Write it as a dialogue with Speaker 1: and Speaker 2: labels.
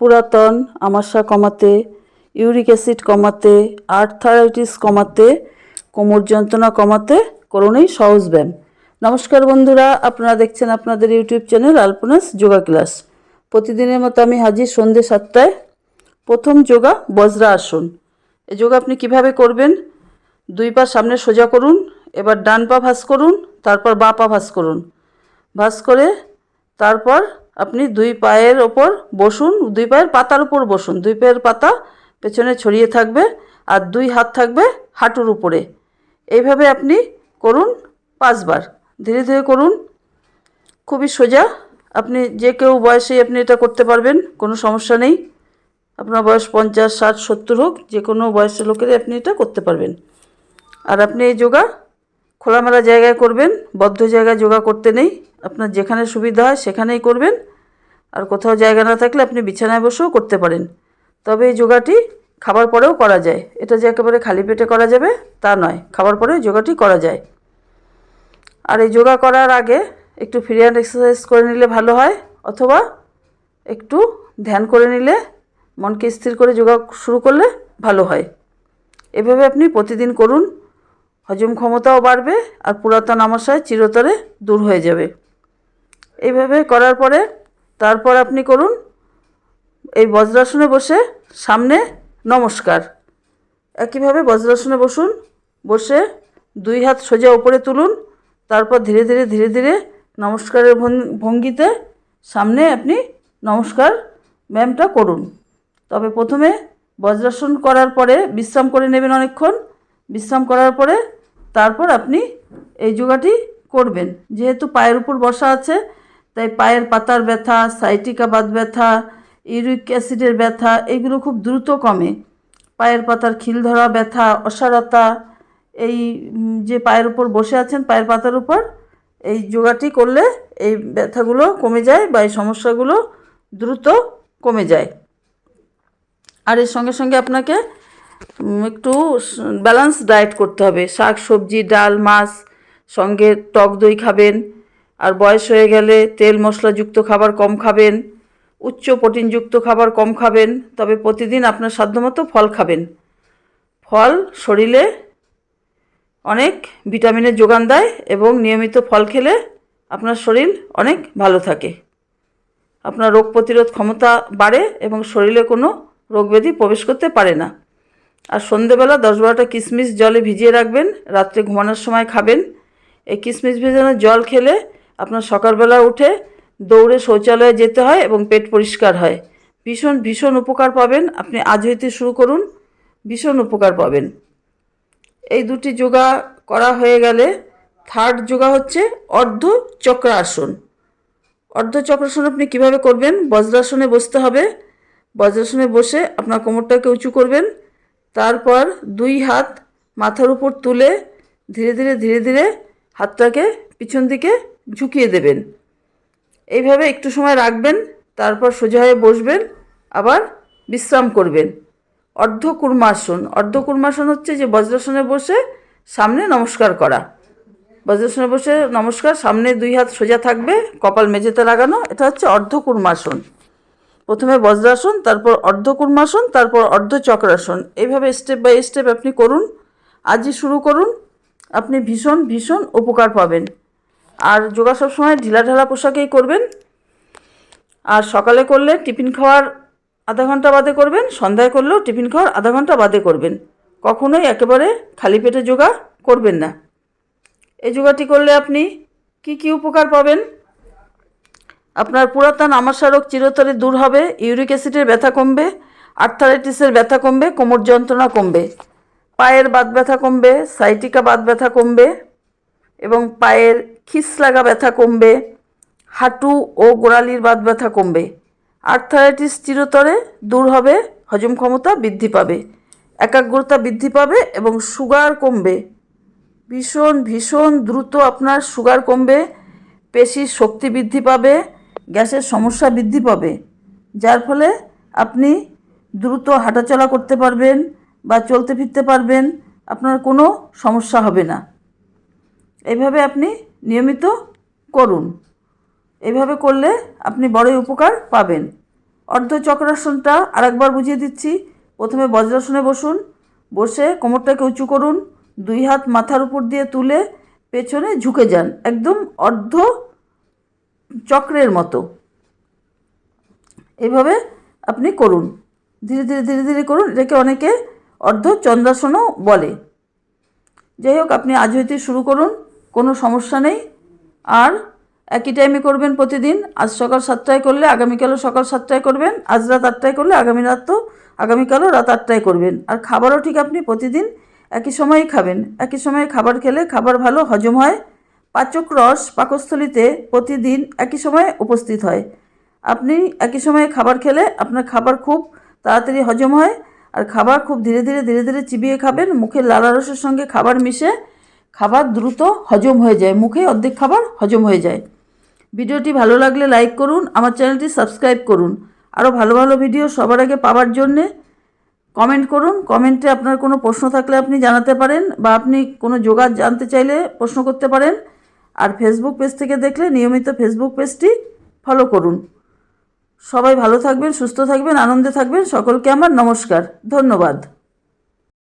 Speaker 1: পুরাতন আমাশা কমাতে, uric acid কমাতে, আর্থারাইটিস কমাতে, কোমর যন্ত্রণা কমাতে করুনই সহজ ব্যায়াম। নমস্কার বন্ধুরা, আপনারা দেখছেন আপনাদের ইউটিউব চ্যানেল আলপনাস যোগা ক্লাস। প্রতিদিনের মতো আমি হাজির সন্ধ্যে সাতটায়। প্রথম যোগা, বজ্রা আসন। এই যোগা আপনি কীভাবে করবেন? দুই পা সামনে সোজা করুন, এবার ডান পা ভাঁজ করুন, তারপর বাঁ পা ভাঁজ করুন। ভাঁজ করে তারপর আপনি দুই পায়ের ওপর বসুন, দুই পায়ের পাতার উপর বসুন। দুই পায়ের পাতা পেছনে ছড়িয়ে থাকবে আর দুই হাত থাকবে হাঁটুর উপরে। এইভাবে আপনি করুন পাঁচবার। ধীরে ধীরে করুন। খুবই সোজা। আপনি যে কেউ বয়সেই আপনি এটা করতে পারবেন, কোনো সমস্যা নেই। আপনার বয়স পঞ্চাশ, ষাট, সত্তর হোক, যে কোনো বয়সের লোকেরই আপনি এটা করতে পারবেন। আর আপনি এই যোগা খোলামেলা জায়গায় করবেন, বদ্ধ জায়গায় যোগা করতে নেই। আপনার যেখানে সুবিধা হয় সেখানেই করবেন। আর কোথাও জায়গা না থাকলে আপনি বিছানায় বসেও করতে পারেন। তবে এই যোগাটি খাবার পরেও করা যায়। এটা যে একেবারে খালি পেটে করা যাবে, তা নয়। খাবার পরেও যোগাটি করা যায়। আর এই যোগা করার আগে একটু ফ্রি হ্যান্ড এক্সারসাইজ করে নিলে ভালো হয়, অথবা একটু ধ্যান করে নিলে, মনকে স্থির করে যোগা শুরু করলে ভালো হয়। এভাবে আপনি প্রতিদিন করুন। হজম ক্ষমতাও বাড়বে আর পুরাতন আমাশয় চিরতরে দূর হয়ে যাবে। এইভাবে করার পরে তারপর আপনি করুন এই বজ্রাসনে বসে সামনে নমস্কার। একইভাবে বজ্রাসনে বসুন, বসে দুই হাত সোজা উপরে তুলুন, তারপর ধীরে ধীরে ধীরে ধীরে নমস্কারের ভঙ্গ- ভঙ্গিতে সামনে আপনি নমস্কার ব্যায়ামটা করুন। তবে প্রথমে বজ্রাসন করার পরে বিশ্রাম করে নেবেন অনেকক্ষণ। বিশ্রাম করার পরে তারপর আপনি এই যোগাটি করবেন। যেহেতু পায়ের উপর বসা আছে তাই পায়ের পাতার ব্যথা, সাইটিকা বাত ব্যথা, ইউরিক অ্যাসিডের ব্যথা, এগুলো খুব দ্রুত কমে। পায়ের পাতার খিল ধরা ব্যথা, অসারতা, এই যে পায়ের উপর বসে আছেন, পায়ের পাতার উপর, এই যোগাটি করলে এই ব্যথাগুলো কমে যায় বা এই সমস্যাগুলো দ্রুত কমে যায়। আর এর সঙ্গে সঙ্গে আপনাকে একটু ব্যালেন্স ডায়েট করতে হবে। শাক, সবজি, ডাল, মাছ, সঙ্গে টক দই খাবেন আর বয়স হয়ে গেলে তেল মশলাযুক্ত খাবার কম খাবেন, উচ্চ প্রোটিনযুক্ত খাবার কম খাবেন, তবে প্রতিদিন আপনার সাধ্যমতো ফল খাবেন। ফল শরীরে অনেক ভিটামিনের যোগান দেয় এবং নিয়মিত ফল খেলে আপনার শরীর অনেক ভালো থাকে। আপনার রোগ প্রতিরোধ ক্ষমতা বাড়ে এবং শরীরে কোনো রোগ ব্যাধি প্রবেশ করতে পারে না। আর সন্ধেবেলা দশ বারোটা কিশমিশ জলে ভিজিয়ে রাখবেন, রাত্রে ঘুমানোর সময় খাবেন। এই কিশমিশ ভেজানো জল খেলে আপনার সকালবেলা উঠে দৌড়ে শৌচালয়ে যেতে হয় এবং পেট পরিষ্কার হয়। ভীষণ ভীষণ উপকার পাবেন। আপনি আজ হইতে শুরু করুন। ভীষণ উপকার পাবেন। এই দুটি যোগা করা হয়ে গেলে থার্ড যোগা হচ্ছে অর্ধ চক্রাসন। অর্ধ চক্রাসন আপনি কীভাবে করবেন? বজ্রাসনে বসতে হবে। বজ্রাসনে বসে আপনার কোমরটাকে উঁচু করবেন। তারপর দুই হাত মাথার উপর তুলে ধীরে ধীরে ধীরে ধীরে হাতটাকে পিছন দিকে ঝুঁকিয়ে দেবেন। এইভাবে একটু সময় রাখবেন, তারপর সোজা হয়ে বসবেন, আবার বিশ্রাম করবেন। অর্ধ কুর্মাসন। অর্ধ কুর্মাসন হচ্ছে যে বজ্রাসনে বসে সামনে নমস্কার করা। বজ্রাসনে বসে নমস্কার, সামনে দুই হাত সোজা থাকবে, কপাল মেঝেতে লাগানো, এটা হচ্ছে অর্ধ কুর্মাসন। প্রথমে বজ্রাসন, তারপর অর্ধ কুর্মাসন, তারপর অর্ধ চক্রাসন। এইভাবে স্টেপ বাই স্টেপ আপনি করুন। আজই শুরু করুন। আপনি ভীষণ ভীষণ উপকার পাবেন। আর যোগা সবসময় ঢিলাঢালা পোশাকেই করবেন। আর সকালে করলে টিফিন খাওয়ার আধা ঘণ্টা বাদে করবেন, সন্ধ্যায় করলেও টিফিন খাওয়ার আধা ঘণ্টা বাদে করবেন। কখনোই একেবারে খালি পেটে যোগা করবেন না। এই যোগাটি করলে আপনি কি কি উপকার পাবেন? আপনার পুরাতন আমাশা রোগ চিরতরে দূর হবে, ইউরিক অ্যাসিডের ব্যথা কমবে, আর্থারাইটিসের ব্যথা কমবে, কোমর যন্ত্রণা কমবে, পায়ের বাত ব্যথা কমবে, সাইটিকা বাত ব্যথা কমবে এবং পায়ের খিস লাগা ব্যথা কমবে, হাঁটু ও গোড়ালির বাত ব্যথা কমবে। আর্থারাইটিস চিরতরে দূর হবে, হজম ক্ষমতা বৃদ্ধি পাবে, একাগ্রতা বৃদ্ধি পাবে এবং সুগার কমবে। ভীষণ ভীষণ দ্রুত আপনার সুগার কমবে, পেশির শক্তি বৃদ্ধি পাবে, গ্যাসের সমস্যা বৃদ্ধি পাবে, যার ফলে আপনি দ্রুত হাঁটাচলা করতে পারবেন বা চলতে ফিরতে পারবেন, আপনার কোনো সমস্যা হবে না। এইভাবে আপনি নিয়মিত করুন। এভাবে করলে আপনি বড়ই উপকার পাবেন। অর্ধ চক্রাসনটা আরেকবার বুঝিয়ে দিচ্ছি। প্রথমে বজ্রাসনে বসুন। বসে কোমরটাকে উঁচু করুন। দুই হাত মাথার উপর দিয়ে তুলে পেছনে ঝুঁকে যান। একদম অর্ধ চক্রের মতো। এভাবে আপনি করুন। ধীরে ধীরে ধীরে ধীরে করুন। এটাকে অনেকে অর্ধ চন্দ্রাসনও বলে। যাই হোক, আপনি আজ হইতে শুরু করুন। কোনো সমস্যা নেই। আর একই টাইমে করবেন প্রতিদিন। আজ সকাল সাতটায় করলে আগামীকালও সকাল সাতটায় করবেন। আজ রাত আটটায় করলে আগামী রাত তো আগামীকালও রাত আটটায় করবেন। আর খাবারও ঠিক আপনি প্রতিদিন একই সময়েই খাবেন। একই সময়ে খাবার খেলে খাবার ভালো হজম হয়। পাচক রস পাকস্থলিতে প্রতিদিন একই সময়ে উপস্থিত হয়। আপনি একই সময়ে খাবার খেলে আপনার খাবার খুব তাড়াতাড়ি হজম হয়। আর খাবার খুব ধীরে ধীরে ধীরে ধীরে চিবিয়ে খাবেন। মুখের লালারসের সঙ্গে খাবার মিশে খাবার দ্রুত হজম হয়ে যায়, মুখে অর্ধেক খাবার হজম হয়ে যায়। ভিডিওটি ভালো লাগলে লাইক করুন, আমার চ্যানেলটি সাবস্ক্রাইব করুন। আরও ভালো ভালো ভিডিও সবার আগে পাওয়ার জন্যে কমেন্ট করুন। কমেন্টে আপনার কোনো প্রশ্ন থাকলে আপনি জানাতে পারেন বা আপনি কোনো যোগাযোগ জানতে চাইলে প্রশ্ন করতে পারেন। আর ফেসবুক পেজ থেকে দেখলে নিয়মিত ফেসবুক পেজটি ফলো করুন। সবাই ভালো থাকবেন, সুস্থ থাকবেন, আনন্দে থাকবেন। সকলকে আমার নমস্কার, ধন্যবাদ।